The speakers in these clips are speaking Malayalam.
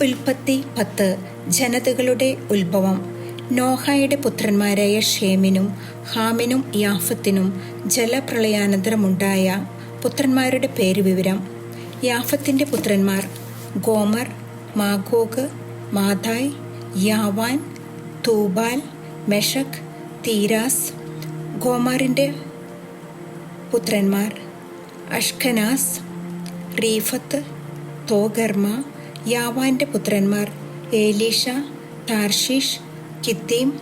ഉൽപ്പത്തി പത്ത് ജനതകളുടെ ഉത്ഭവം. നോഹായുടെ പുത്രന്മാരായ ഷേമിനും ഹാമിനും യാഫത്തിനും ജലപ്രളയാനന്തരമുണ്ടായ പുത്രന്മാരുടെ പേര് വിവരം യാഫത്തിന്റെ പുത്രന്മാർ ഗോമർ മാഗോഗ് മാതായ് യാവാൻ തൂബാൽ മെഷക് തീരാസ്. ഗോമാറിന്റെ പുത്രന്മാർ അഷ്കനാസ് റീഫത്ത് തോഗർമ യാവാന്റെ പുത്രന്മാർ ഏലീഷ താർഷീഷ് കിത്തീം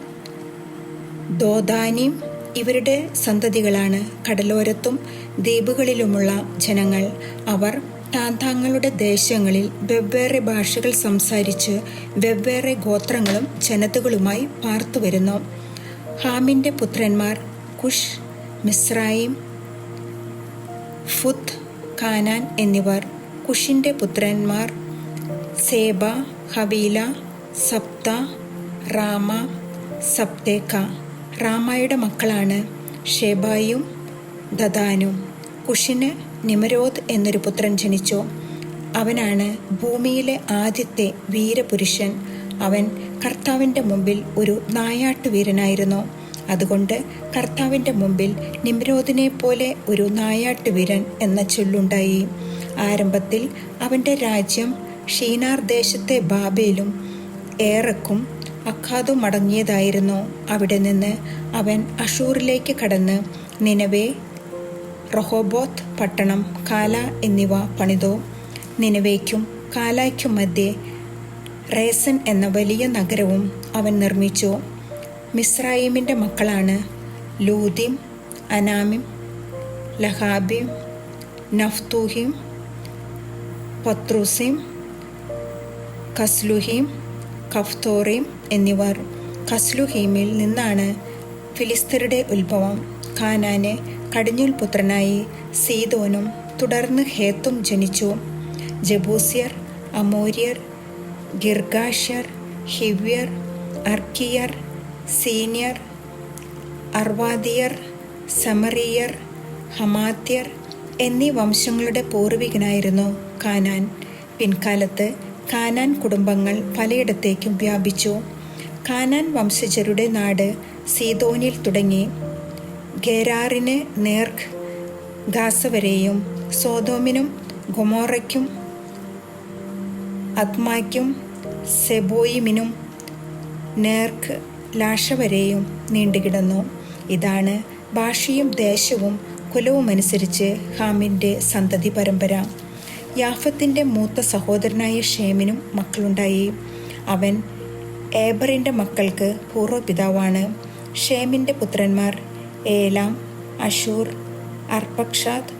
ദോദാനിം ഇവരുടെ സന്തതികളാണ്. കടലോരത്തും ദ്വീപുകളിലുമുള്ള ജനങ്ങൾ. അവർ താന്താങ്ങളുടെ ദേശങ്ങളിൽ വെവ്വേറെ ഭാഷകൾ സംസാരിച്ച് വെവ്വേറെ ഗോത്രങ്ങളും ജനതകളുമായി പാർത്തുവരുന്നു ഹാമിന്റെ പുത്രന്മാർ കുഷ് മിസ്രൈം ഫുത്ത് കാനാൻ എന്നിവർ കുഷിന്റെ പുത്രന്മാർ സേബ ഹവീല സപ്ത റാമ സപ്തേക്ക. റാമയുടെ മക്കളാണ് ഷെബായും ദദാനും. കുഷിന് നിമരോദ് എന്നൊരു പുത്രൻ ജനിച്ചു. അവനാണ് ഭൂമിയിലെ ആദ്യത്തെ വീരപുരുഷൻ. അവൻ കർത്താവിന്റെ മുമ്പിൽ ഒരു നായാട്ടുവീരനായിരുന്നു. അതുകൊണ്ട് കർത്താവിന്റെ മുമ്പിൽ നിമ്രോദിനെ പോലെ ഒരു നായാട്ടുവീരൻ എന്ന ചൊല്ലുണ്ടായി. ആരംഭത്തിൽ അവന്റെ രാജ്യം ഷീനാർ ദേശത്തെ ബാബേലും ഏറക്കും അഖാദും അടങ്ങിയതായിരുന്നു അവിടെ നിന്ന് അവൻ അഷൂറിലേക്ക് കടന്ന് നിനവേ റൊഹോബോത്ത് പട്ടണം കാല എന്നിവ പണിതോ? നിനവേക്കും കാലായ്ക്കും മധ്യേ റേസൻ എന്ന വലിയ നഗരവും അവൻ നിർമ്മിച്ചു. മിസ്രൈമിന്റെ മക്കളാണ് ലൂദിം അനാമിം ലഹാബിം നഫ്തൂഹിം പത്രൂസിം കസ്ലുഹീം കഫ്തോറീം എന്നിവർ കസ്ലുഹീമിൽ നിന്നാണ് ഫിലിസ്തരുടെ ഉത്ഭവം. ഖാനാന് കടിഞ്ഞൂൽ പുത്രനായി സീതോനും തുടർന്ന് ഹേത്തും ജനിച്ചു. ജബൂസിയർ അമോര്യർ ഗിർഗാഷ്യർ ഹിവ്യർ അർക്കിയർ സീനിയർ അർവാദിയർ സമറിയർ ഹമാത്യർ എന്നീ വംശങ്ങളുടെ പൂർവികനായിരുന്നു കാനാൻ. പിൻകാലത്ത് കാനാൻ കുടുംബങ്ങൾ പലയിടത്തേക്കും വ്യാപിച്ചു. കാനാൻ വംശജരുടെ നാട് സീതോനിൽ തുടങ്ങി. ഗേരാറിന് നേർക്ക് ഗാസ വരെയും സോതോമിനും ഗൊമോറയ്ക്കും അത്മായ്ക്കും സെബോയിമിനും നേർക്ക് ലാഷ വരെയും നീണ്ടുകിടന്നു. ഇതാണ് ഭാഷയും ദേശവും കുലവുമനുസരിച്ച് ഹാമിന്റെ സന്തതി പരമ്പര യാഫത്തിന്റെ മൂത്ത സഹോദരനായ ഷേമിനും മക്കളുണ്ടായി. അവൻ ഏബറിന്റെ മക്കൾക്ക് പൂർവപിതാവാണ്. ഷേമിന്റെ പുത്രന്മാർ Elam Ashur Arphaxad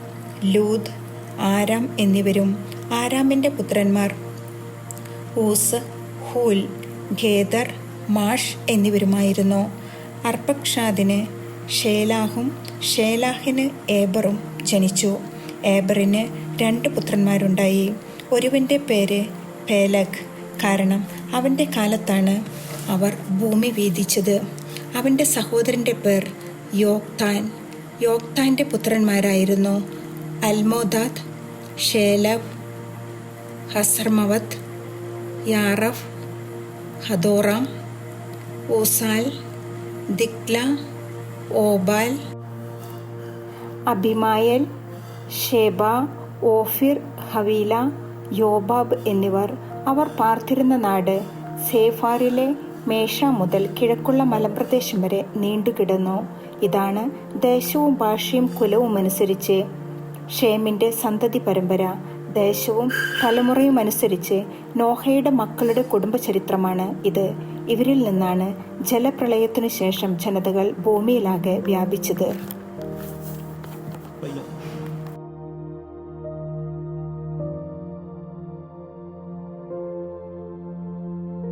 Lud Aram എന്നിവരും ആരാമിന്റെ പുത്രന്മാർ. ഊസ് ഹൂൽ ഖേദർ മാഷ് എന്നിവരുമായിരുന്നു. അർപ്പക്ഷാദിന് ഷേലാഹും ഷേലാഹിന് ഏബറും ജനിച്ചു. ഏബറിന് രണ്ട് പുത്രന്മാരുണ്ടായി. ഒരുവന്റെ പേര് പേലക്. കാരണം അവന്റെ കാലത്താണ് അവർ ഭൂമി വീതിച്ചത്. അവന്റെ സഹോദരന്റെ പേർ യോക്താൻ. യോക്താന്റെ പുത്രന്മാരായിരുന്നു Almodad Sheleph Hazarmaveth യാറഫ് Hadoram Uzal Diklah Obal Abimael Sheba Ophir Havilah Jobab എന്നിവർ അവർ പാർത്തിരുന്ന നാട് സേഫാറിലെ മേഷ മുതൽ കിഴക്കുള്ള മലപ്രദേശം വരെ നീണ്ടുകിടന്നു. ഇതാണ് ദേശവും ഭാഷയും കുലവും അനുസരിച്ച് ഷേമിന്റെ സന്തതി പരമ്പര. ദേശവും തലമുറയും അനുസരിച്ച് നോഹയുടെ മക്കളുടെ കുടുംബചരിത്രമാണ് ഇത്. ഇവരിൽ നിന്നാണ് ജലപ്രളയത്തിനു ശേഷം ജനതകൾ ഭൂമിയിലാകെ വ്യാപിച്ചത്.